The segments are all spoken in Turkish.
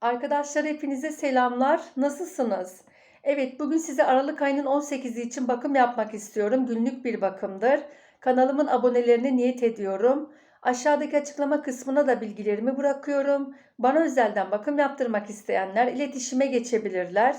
Arkadaşlar hepinize selamlar. Nasılsınız? Evet, bugün size Aralık ayının 18'i için bakım yapmak istiyorum. Günlük bir bakımdır. Kanalımın abonelerini niyet ediyorum. Aşağıdaki açıklama kısmına da bilgilerimi bırakıyorum. Bana özelden bakım yaptırmak isteyenler iletişime geçebilirler.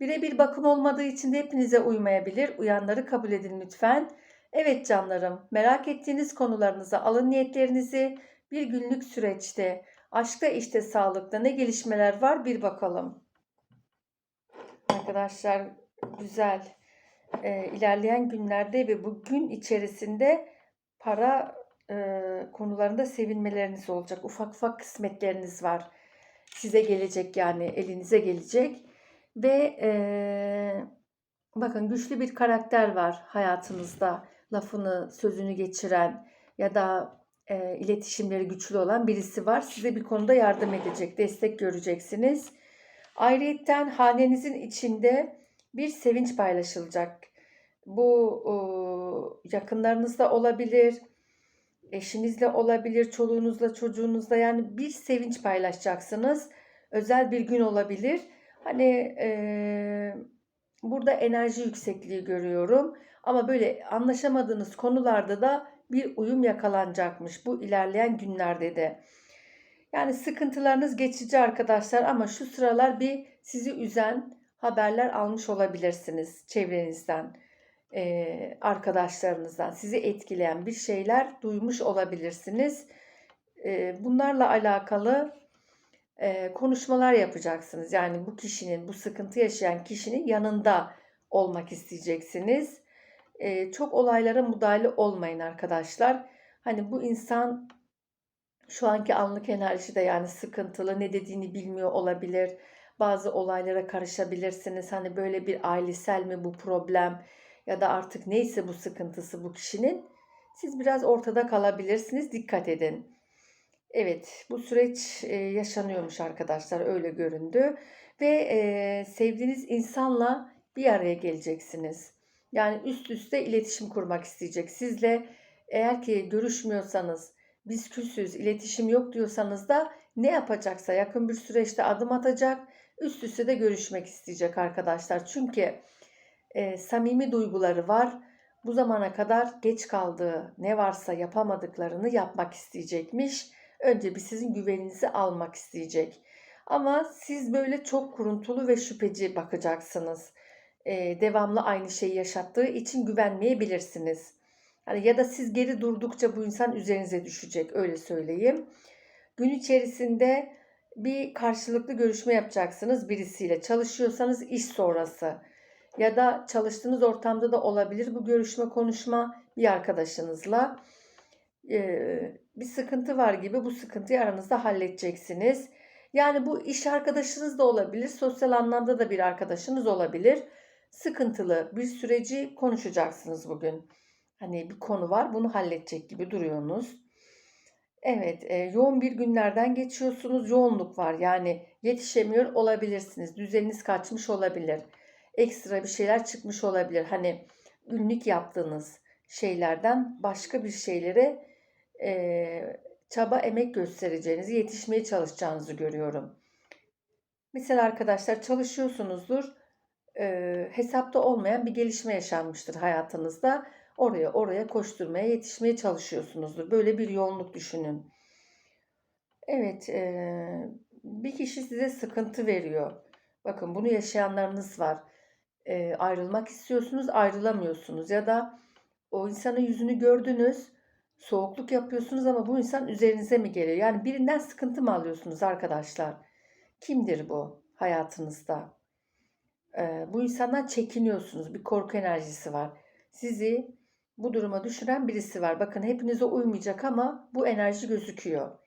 Birebir bakım olmadığı için de hepinize uymayabilir. Uyanları kabul edin lütfen. Evet canlarım, merak ettiğiniz konularınıza alın niyetlerinizi bir günlük süreçte Aşkta işte sağlıkta ne gelişmeler var bir bakalım. Arkadaşlar güzel. Ee, ilerleyen günlerde ve bugün içerisinde para e, konularında sevinmeleriniz olacak. Ufak ufak kısmetleriniz var. Size gelecek yani elinize gelecek. Ve e, bakın güçlü bir karakter var hayatınızda. Lafını, sözünü geçiren ya da e, iletişimleri güçlü olan birisi var. Size bir konuda yardım edecek, destek göreceksiniz. Ayrıyeten hanenizin içinde bir sevinç paylaşılacak. Bu e, yakınlarınızda olabilir, eşinizle olabilir, çoluğunuzla, çocuğunuzla yani bir sevinç paylaşacaksınız. Özel bir gün olabilir. Hani e, burada enerji yüksekliği görüyorum. Ama böyle anlaşamadığınız konularda da bir uyum yakalanacakmış bu ilerleyen günlerde de. Yani sıkıntılarınız geçici arkadaşlar ama şu sıralar bir sizi üzen haberler almış olabilirsiniz çevrenizden, arkadaşlarınızdan. Sizi etkileyen bir şeyler duymuş olabilirsiniz. Bunlarla alakalı konuşmalar yapacaksınız. Yani bu kişinin, bu sıkıntı yaşayan kişinin yanında olmak isteyeceksiniz e, çok olaylara müdahale olmayın arkadaşlar. Hani bu insan şu anki anlık enerji de yani sıkıntılı ne dediğini bilmiyor olabilir. Bazı olaylara karışabilirsiniz. Hani böyle bir ailesel mi bu problem ya da artık neyse bu sıkıntısı bu kişinin. Siz biraz ortada kalabilirsiniz. Dikkat edin. Evet bu süreç e, yaşanıyormuş arkadaşlar öyle göründü. Ve e, sevdiğiniz insanla bir araya geleceksiniz. Yani üst üste iletişim kurmak isteyecek. Sizle eğer ki görüşmüyorsanız, biz küsüz, iletişim yok diyorsanız da ne yapacaksa yakın bir süreçte adım atacak, üst üste de görüşmek isteyecek arkadaşlar. Çünkü e, samimi duyguları var. Bu zamana kadar geç kaldığı ne varsa yapamadıklarını yapmak isteyecekmiş. Önce bir sizin güveninizi almak isteyecek. Ama siz böyle çok kuruntulu ve şüpheci bakacaksınız e, devamlı aynı şeyi yaşattığı için güvenmeyebilirsiniz. Hani ya da siz geri durdukça bu insan üzerinize düşecek öyle söyleyeyim. Gün içerisinde bir karşılıklı görüşme yapacaksınız birisiyle. Çalışıyorsanız iş sonrası ya da çalıştığınız ortamda da olabilir bu görüşme konuşma bir arkadaşınızla. Ee, bir sıkıntı var gibi bu sıkıntıyı aranızda halledeceksiniz. Yani bu iş arkadaşınız da olabilir, sosyal anlamda da bir arkadaşınız olabilir sıkıntılı bir süreci konuşacaksınız bugün. Hani bir konu var bunu halledecek gibi duruyorsunuz. Evet e, yoğun bir günlerden geçiyorsunuz. Yoğunluk var yani yetişemiyor olabilirsiniz. Düzeniniz kaçmış olabilir. Ekstra bir şeyler çıkmış olabilir. Hani günlük yaptığınız şeylerden başka bir şeylere e, çaba emek göstereceğinizi, yetişmeye çalışacağınızı görüyorum. Mesela arkadaşlar çalışıyorsunuzdur e, hesapta olmayan bir gelişme yaşanmıştır hayatınızda. Oraya oraya koşturmaya yetişmeye çalışıyorsunuzdur. Böyle bir yoğunluk düşünün. Evet e, bir kişi size sıkıntı veriyor. Bakın bunu yaşayanlarınız var. E, ayrılmak istiyorsunuz ayrılamıyorsunuz ya da o insanın yüzünü gördünüz soğukluk yapıyorsunuz ama bu insan üzerinize mi geliyor? Yani birinden sıkıntı mı alıyorsunuz arkadaşlar? Kimdir bu hayatınızda? Bu insandan çekiniyorsunuz. Bir korku enerjisi var. Sizi bu duruma düşüren birisi var. Bakın hepinize uymayacak ama bu enerji gözüküyor.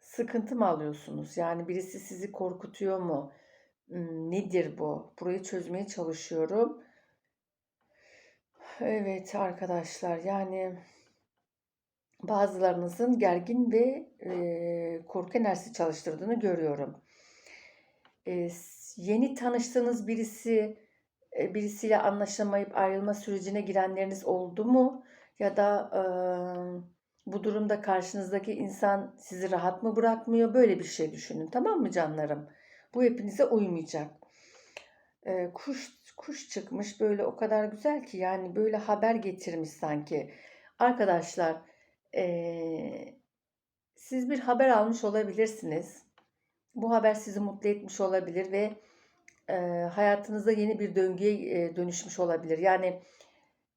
Sıkıntı mı alıyorsunuz? Yani birisi sizi korkutuyor mu? Nedir bu? Burayı çözmeye çalışıyorum. Evet arkadaşlar yani bazılarınızın gergin ve e, korku enerjisi çalıştırdığını görüyorum. E, yeni tanıştığınız birisi e, birisiyle anlaşamayıp ayrılma sürecine girenleriniz oldu mu? Ya da e, Bu durumda karşınızdaki insan sizi rahat mı bırakmıyor? Böyle bir şey düşünün. Tamam mı canlarım? Bu hepinize uymayacak. Ee, kuş kuş çıkmış böyle o kadar güzel ki yani böyle haber getirmiş sanki. Arkadaşlar ee, siz bir haber almış olabilirsiniz. Bu haber sizi mutlu etmiş olabilir ve e, hayatınızda yeni bir döngüye e, dönüşmüş olabilir. Yani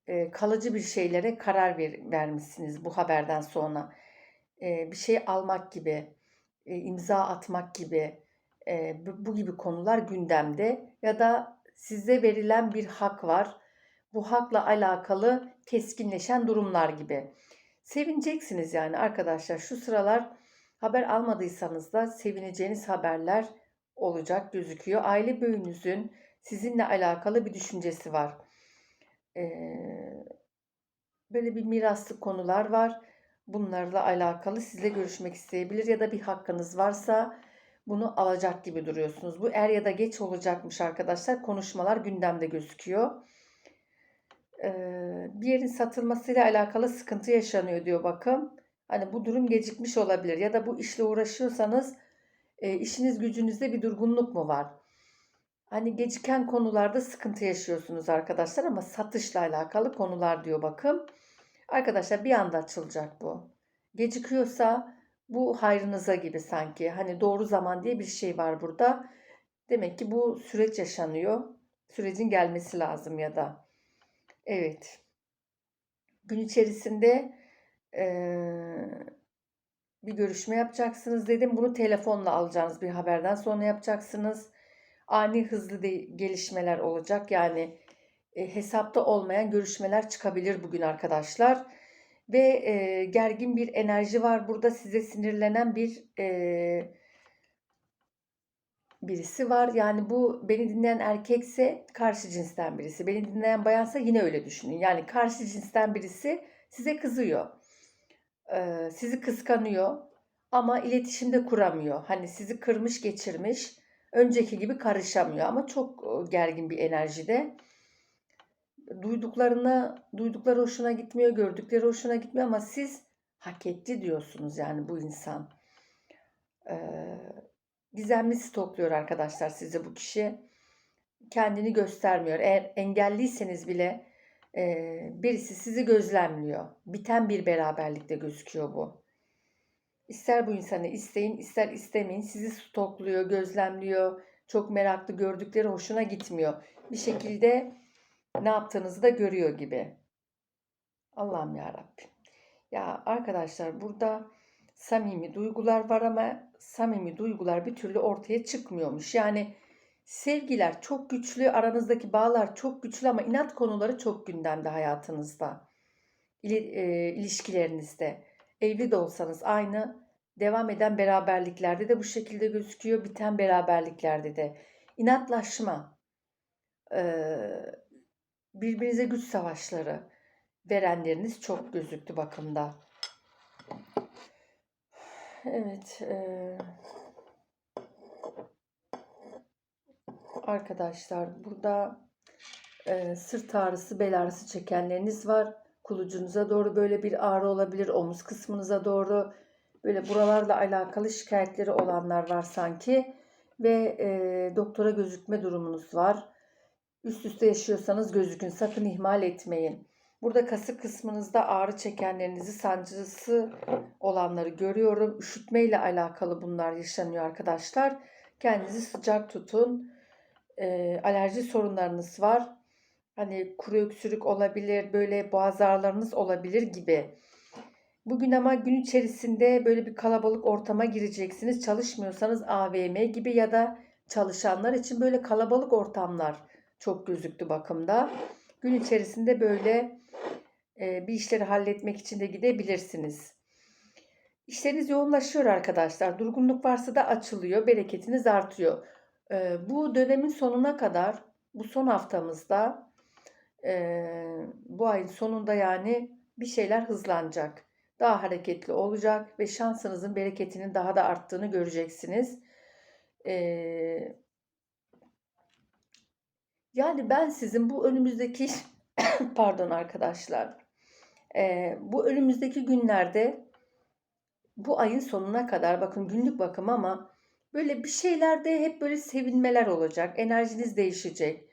e, kalıcı bir şeylere karar ver, vermişsiniz bu haberden sonra. E, bir şey almak gibi, e, imza atmak gibi, e, bu, bu gibi konular gündemde ya da size verilen bir hak var. Bu hakla alakalı keskinleşen durumlar gibi. Sevineceksiniz yani arkadaşlar. Şu sıralar haber almadıysanız da sevineceğiniz haberler olacak gözüküyor. Aile büyüğünüzün sizinle alakalı bir düşüncesi var. Ee, böyle bir miraslı konular var. Bunlarla alakalı sizle görüşmek isteyebilir ya da bir hakkınız varsa bunu alacak gibi duruyorsunuz. Bu er ya da geç olacakmış arkadaşlar. Konuşmalar gündemde gözüküyor. Ee, bir yerin satılmasıyla alakalı sıkıntı yaşanıyor diyor bakın. Hani bu durum gecikmiş olabilir ya da bu işle uğraşıyorsanız e, işiniz gücünüzde bir durgunluk mu var? Hani geciken konularda sıkıntı yaşıyorsunuz arkadaşlar ama satışla alakalı konular diyor bakın. Arkadaşlar bir anda açılacak bu. Gecikiyorsa bu hayrınıza gibi sanki. Hani doğru zaman diye bir şey var burada. Demek ki bu süreç yaşanıyor. Sürecin gelmesi lazım ya da. Evet. Gün içerisinde bir görüşme yapacaksınız dedim. Bunu telefonla alacağınız bir haberden sonra yapacaksınız. Ani hızlı gelişmeler olacak. Yani e, hesapta olmayan görüşmeler çıkabilir bugün arkadaşlar. Ve e, gergin bir enerji var burada. Size sinirlenen bir e, birisi var. Yani bu beni dinleyen erkekse karşı cinsten birisi. Beni dinleyen bayansa yine öyle düşünün. Yani karşı cinsten birisi size kızıyor. Sizi kıskanıyor ama iletişimde kuramıyor. Hani sizi kırmış geçirmiş. Önceki gibi karışamıyor ama çok gergin bir enerjide. Duyduklarına, duydukları hoşuna gitmiyor, gördükleri hoşuna gitmiyor ama siz hak etti diyorsunuz yani bu insan. Ee, gizemli stokluyor arkadaşlar size bu kişi. Kendini göstermiyor. Eğer engelliyseniz bile e, birisi sizi gözlemliyor. Biten bir beraberlikte gözüküyor bu. İster bu insanı isteyin, ister istemeyin. Sizi stokluyor, gözlemliyor. Çok meraklı gördükleri hoşuna gitmiyor. Bir şekilde ne yaptığınızı da görüyor gibi. Allah'ım ya Rabbim. Ya arkadaşlar burada samimi duygular var ama samimi duygular bir türlü ortaya çıkmıyormuş. Yani sevgiler çok güçlü, aranızdaki bağlar çok güçlü ama inat konuları çok gündemde hayatınızda. İli, e, ilişkilerinizde. Evli de olsanız aynı. Devam eden beraberliklerde de bu şekilde gözüküyor. Biten beraberliklerde de. İnatlaşma. E, birbirinize güç savaşları verenleriniz çok gözüktü bakımda. Evet. E, arkadaşlar burada e, sırt ağrısı, bel ağrısı çekenleriniz var. Kulucunuza doğru böyle bir ağrı olabilir. Omuz kısmınıza doğru böyle buralarla alakalı şikayetleri olanlar var sanki. Ve e, doktora gözükme durumunuz var. Üst üste yaşıyorsanız gözükün. Sakın ihmal etmeyin. Burada kasık kısmınızda ağrı çekenlerinizi, sancısı olanları görüyorum. Üşütme ile alakalı bunlar yaşanıyor arkadaşlar. Kendinizi sıcak tutun. E, alerji sorunlarınız var. Hani kuru öksürük olabilir, böyle boğaz ağrılarınız olabilir gibi. Bugün ama gün içerisinde böyle bir kalabalık ortama gireceksiniz. Çalışmıyorsanız AVM gibi ya da çalışanlar için böyle kalabalık ortamlar çok gözüktü bakımda. Gün içerisinde böyle e, bir işleri halletmek için de gidebilirsiniz. İşleriniz yoğunlaşıyor arkadaşlar. Durgunluk varsa da açılıyor, bereketiniz artıyor. Bu dönemin sonuna kadar, bu son haftamızda, bu ayın sonunda yani bir şeyler hızlanacak. Daha hareketli olacak ve şansınızın bereketinin daha da arttığını göreceksiniz. Yani ben sizin bu önümüzdeki pardon arkadaşlar bu önümüzdeki günlerde bu ayın sonuna kadar bakın günlük bakım ama böyle bir şeylerde hep böyle sevinmeler olacak. Enerjiniz değişecek.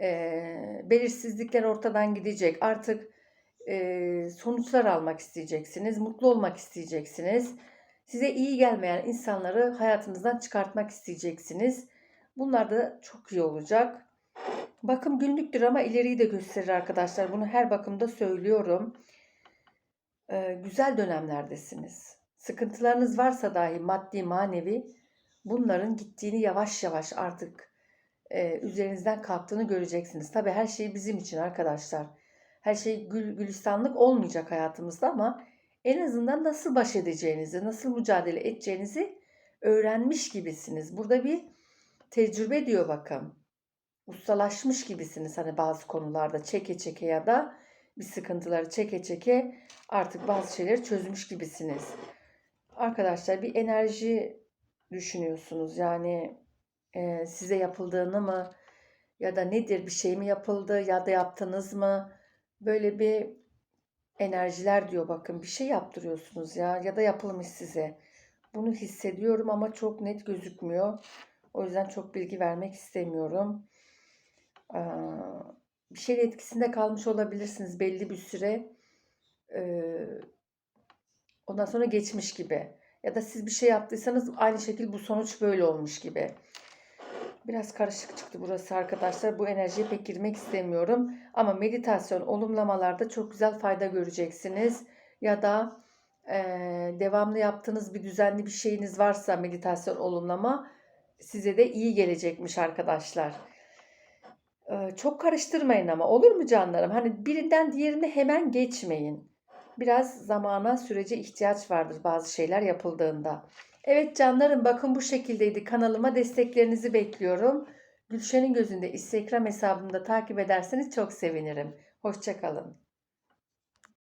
Ee, belirsizlikler ortadan gidecek. Artık e, sonuçlar almak isteyeceksiniz. Mutlu olmak isteyeceksiniz. Size iyi gelmeyen insanları hayatınızdan çıkartmak isteyeceksiniz. Bunlar da çok iyi olacak. Bakım günlüktür ama ileriyi de gösterir arkadaşlar. Bunu her bakımda söylüyorum. Ee, güzel dönemlerdesiniz. Sıkıntılarınız varsa dahi maddi manevi bunların gittiğini yavaş yavaş artık e, üzerinizden kalktığını göreceksiniz. Tabii her şey bizim için arkadaşlar. Her şey gül gülistanlık olmayacak hayatımızda ama en azından nasıl baş edeceğinizi, nasıl mücadele edeceğinizi öğrenmiş gibisiniz. Burada bir tecrübe diyor bakın. Ustalaşmış gibisiniz hani bazı konularda çeke çeke ya da bir sıkıntıları çeke çeke artık bazı şeyleri çözmüş gibisiniz. Arkadaşlar bir enerji düşünüyorsunuz. Yani e, size yapıldığını mı ya da nedir bir şey mi yapıldı ya da yaptınız mı? Böyle bir enerjiler diyor bakın bir şey yaptırıyorsunuz ya ya da yapılmış size. Bunu hissediyorum ama çok net gözükmüyor. O yüzden çok bilgi vermek istemiyorum. Ee, bir şeyin etkisinde kalmış olabilirsiniz belli bir süre. Ee, ondan sonra geçmiş gibi. Ya da siz bir şey yaptıysanız aynı şekilde bu sonuç böyle olmuş gibi. Biraz karışık çıktı burası arkadaşlar. Bu enerjiye pek girmek istemiyorum. Ama meditasyon, olumlamalarda çok güzel fayda göreceksiniz. Ya da e, devamlı yaptığınız bir düzenli bir şeyiniz varsa meditasyon, olumlama size de iyi gelecekmiş arkadaşlar. E, çok karıştırmayın ama olur mu canlarım? Hani birinden diğerine hemen geçmeyin. Biraz zamana, sürece ihtiyaç vardır bazı şeyler yapıldığında. Evet canlarım bakın bu şekildeydi. Kanalıma desteklerinizi bekliyorum. Gülşen'in gözünde Instagram hesabımda takip ederseniz çok sevinirim. Hoşçakalın.